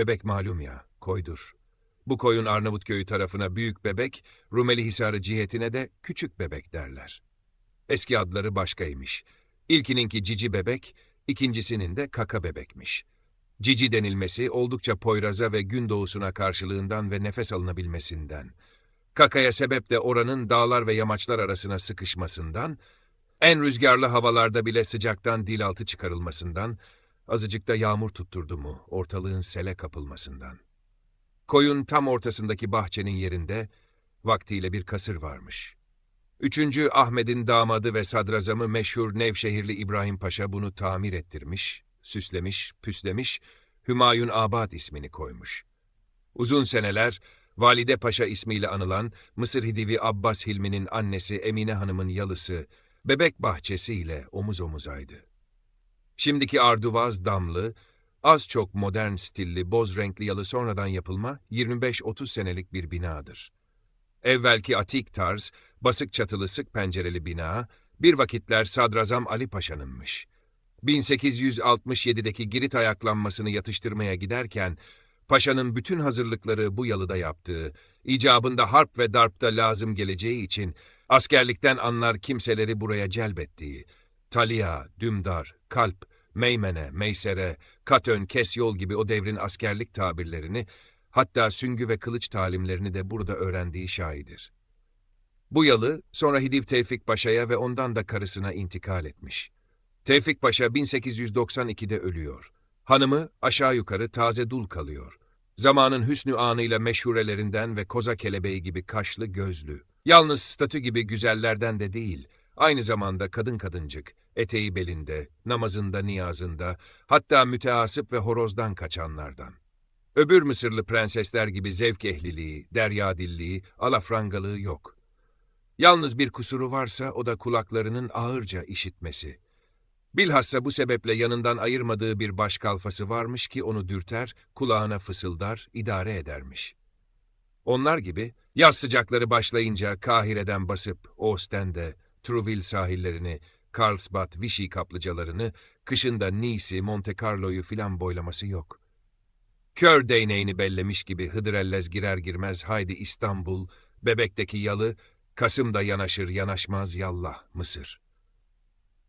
Bebek malum ya, koydur. Bu koyun Arnavutköy'ü tarafına büyük bebek, Rumeli Hisarı cihetine de küçük bebek derler. Eski adları başkaymış. İlkininki cici bebek, ikincisinin de kaka bebekmiş. Cici denilmesi oldukça poyraza ve gün doğusuna karşılığından ve nefes alınabilmesinden. Kakaya sebep de oranın dağlar ve yamaçlar arasına sıkışmasından, en rüzgarlı havalarda bile sıcaktan dil altı çıkarılmasından, azıcık da yağmur tutturdu mu ortalığın sele kapılmasından. Koyun tam ortasındaki bahçenin yerinde vaktiyle bir kasır varmış. Üçüncü Ahmet'in damadı ve sadrazamı meşhur Nevşehirli İbrahim Paşa bunu tamir ettirmiş, süslemiş, püslemiş, Hümayun Abad ismini koymuş. Uzun seneler Valide Paşa ismiyle anılan Mısır Hidivi Abbas Hilmi'nin annesi Emine Hanım'ın yalısı, bebek bahçesiyle omuz omuzaydı. Şimdiki Arduvaz damlı, az çok modern stilli boz renkli yalı sonradan yapılma 25-30 senelik bir binadır. Evvelki atik tarz, basık çatılı sık pencereli bina, bir vakitler Sadrazam Ali Paşa'nınmış. 1867'deki Girit ayaklanmasını yatıştırmaya giderken, Paşa'nın bütün hazırlıkları bu yalıda yaptığı, icabında harp ve darpta lazım geleceği için askerlikten anlar kimseleri buraya celbettiği, Talia, Dümdar, Kalp, Meymene, Meysere, Katön, Kesyol gibi o devrin askerlik tabirlerini, hatta süngü ve kılıç talimlerini de burada öğrendiği şahidir. Bu yalı sonra Hidiv Tevfik Paşa'ya ve ondan da karısına intikal etmiş. Tevfik Paşa 1892'de ölüyor. Hanımı aşağı yukarı taze dul kalıyor. Zamanın hüsnü anıyla meşhurelerinden ve koza kelebeği gibi kaşlı gözlü. Yalnız statü gibi güzellerden de değil, aynı zamanda kadın kadıncık, eteği belinde, namazında, niyazında, hatta müteasıp ve horozdan kaçanlardan. Öbür Mısırlı prensesler gibi zevk ehliliği, derya dilliği, alafrangalığı yok. Yalnız bir kusuru varsa o da kulaklarının ağırca işitmesi. Bilhassa bu sebeple yanından ayırmadığı bir baş kalfası varmış ki onu dürter, kulağına fısıldar, idare edermiş. Onlar gibi yaz sıcakları başlayınca Kahire'den basıp Ostende, Trouville sahillerini, Karlsbad, Vichy kaplıcalarını, kışında Nice'i, Monte Carlo'yu filan boylaması yok. Kör değneğini bellemiş gibi Hıdrellez girer girmez haydi İstanbul, Bebek'teki yalı, Kasım'da yanaşır yanaşmaz yallah Mısır.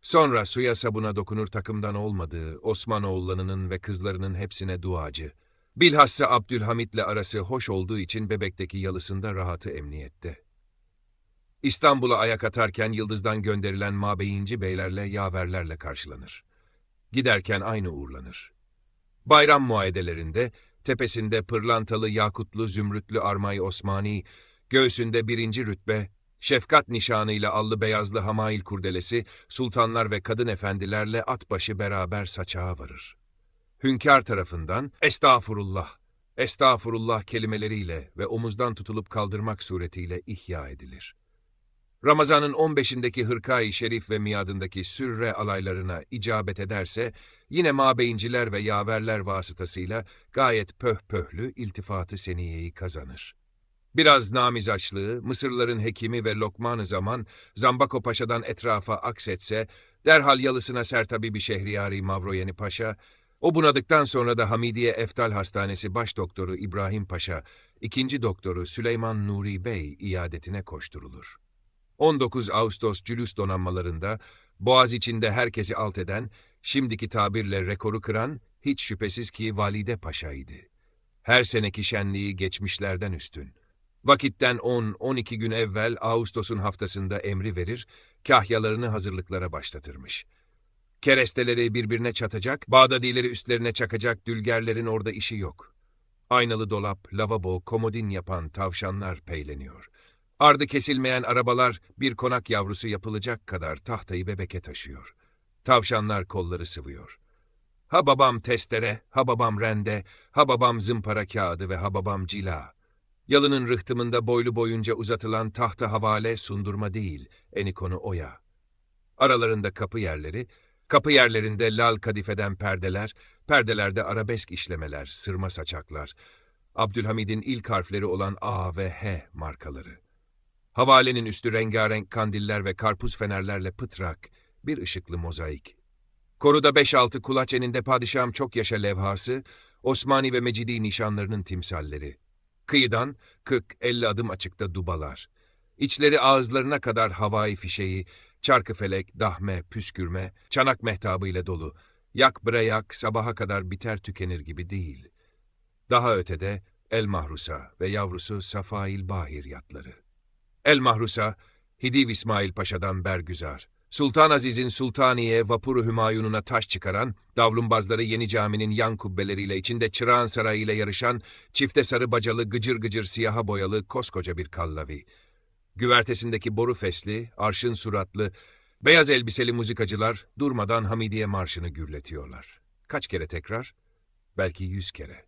Sonra suya sabuna dokunur takımdan olmadığı Osmanoğullarının ve kızlarının hepsine duacı. Bilhassa Abdülhamit'le arası hoş olduğu için Bebek'teki yalısında rahatı emniyette. İstanbul'a ayak atarken Yıldız'dan gönderilen mabeyinci beylerle yaverlerle karşılanır. Giderken aynı uğurlanır. Bayram muayedelerinde, tepesinde pırlantalı, yakutlu, zümrütlü Armay Osmani, göğsünde birinci rütbe, şefkat nişanıyla allı beyazlı hamail kurdelesi, sultanlar ve kadın efendilerle at başı beraber saçağa varır. Hünkâr tarafından, estağfurullah, estağfurullah kelimeleriyle ve omuzdan tutulup kaldırmak suretiyle ihya edilir. Ramazan'ın 15'indeki hırkayı şerif ve miadındaki sürre alaylarına icabet ederse, yine mabeyinciler ve yaverler vasıtasıyla gayet pöh pöhlü iltifatı seniyeyi kazanır. Biraz namizaçlığı, Mısırların hekimi ve Lokman-ı Zaman, Zambako Paşa'dan etrafa aksetse, derhal yalısına Sertabi bir Şehriyari Mavroyeni Paşa, o bunadıktan sonra da Hamidiye Eftal Hastanesi baş doktoru İbrahim Paşa, ikinci doktoru Süleyman Nuri Bey iadetine koşturulur. 19 Ağustos Cülüs donanmalarında, Boğaz içinde herkesi alt eden, şimdiki tabirle rekoru kıran, hiç şüphesiz ki Valide Paşa'ydı. Her seneki şenliği geçmişlerden üstün. Vakitten 10-12 gün evvel Ağustos'un haftasında emri verir, kahyalarını hazırlıklara başlatırmış. Keresteleri birbirine çatacak, Bağdadileri üstlerine çakacak dülgerlerin orada işi yok. Aynalı dolap, lavabo, komodin yapan tavşanlar peyleniyor. Ardı kesilmeyen arabalar bir konak yavrusu yapılacak kadar tahtayı bebeke taşıyor. Tavşanlar kolları sıvıyor. Ha babam testere, ha babam rende, ha babam zımpara kağıdı ve ha babam cila. Yalının rıhtımında boylu boyunca uzatılan tahta havale sundurma değil, enikonu oya. Aralarında kapı yerleri, kapı yerlerinde lal kadifeden perdeler, perdelerde arabesk işlemeler, sırma saçaklar. Abdülhamid'in ilk harfleri olan A ve H markaları. Havalenin üstü rengarenk kandiller ve karpuz fenerlerle pıtrak, bir ışıklı mozaik. Koruda beş altı kulaç eninde padişahım çok yaşa levhası, Osmani ve Mecidi nişanlarının timsalleri. Kıyıdan 40-50 adım açıkta dubalar. İçleri ağızlarına kadar havai fişeği, çarkıfelek, dahme, püskürme, çanak mehtabı ile dolu. Yak bre yak sabaha kadar biter tükenir gibi değil. Daha ötede El Mahrusa ve yavrusu Safail Bahir yatları. El Mahrusa, Hidiv İsmail Paşa'dan bergüzar. Sultan Aziz'in Sultaniye vapuru Hümayun'una taş çıkaran, davlumbazları Yeni Cami'nin yan kubbeleriyle içinde Çırağan Sarayı ile yarışan, çifte sarı bacalı gıcır gıcır siyaha boyalı koskoca bir kallavi. Güvertesindeki boru fesli, arşın suratlı, beyaz elbiseli muzikacılar durmadan Hamidiye Marşı'nı gürletiyorlar. Kaç kere tekrar? Belki yüz kere.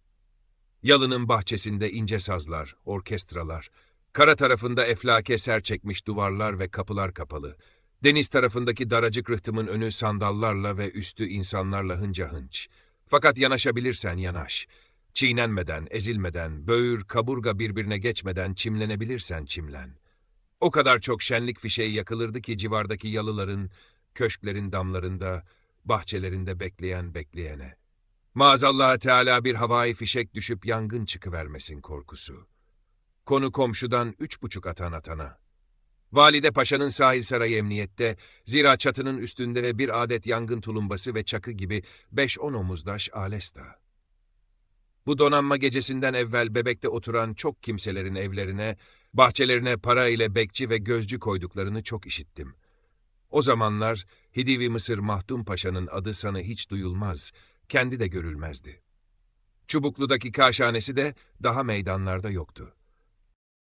Yalının bahçesinde ince sazlar, orkestralar, kara tarafında eflake ser çekmiş duvarlar ve kapılar kapalı, deniz tarafındaki daracık rıhtımın önü sandallarla ve üstü insanlarla hınca hınç. Fakat yanaşabilirsen yanaş. Çiğnenmeden, ezilmeden, böğür, kaburga birbirine geçmeden çimlenebilirsen çimlen. O kadar çok şenlik fişeği yakılırdı ki civardaki yalıların, köşklerin damlarında, bahçelerinde bekleyen bekleyene. Maazallah Teala bir havai fişek düşüp yangın çıkıvermesin korkusu. Konu komşudan üç buçuk atan atana. Valide Paşa'nın sahil sarayı emniyette, zira çatının üstünde ve bir adet yangın tulumbası ve çakı gibi beş on omuzdaş alesta. Bu donanma gecesinden evvel bebekte oturan çok kimselerin evlerine, bahçelerine para ile bekçi ve gözcü koyduklarını çok işittim. O zamanlar Hidivi Mısır Mahdum Paşa'nın adı sana hiç duyulmaz, kendi de görülmezdi. Çubuklu'daki kaşhanesi de daha meydanlarda yoktu.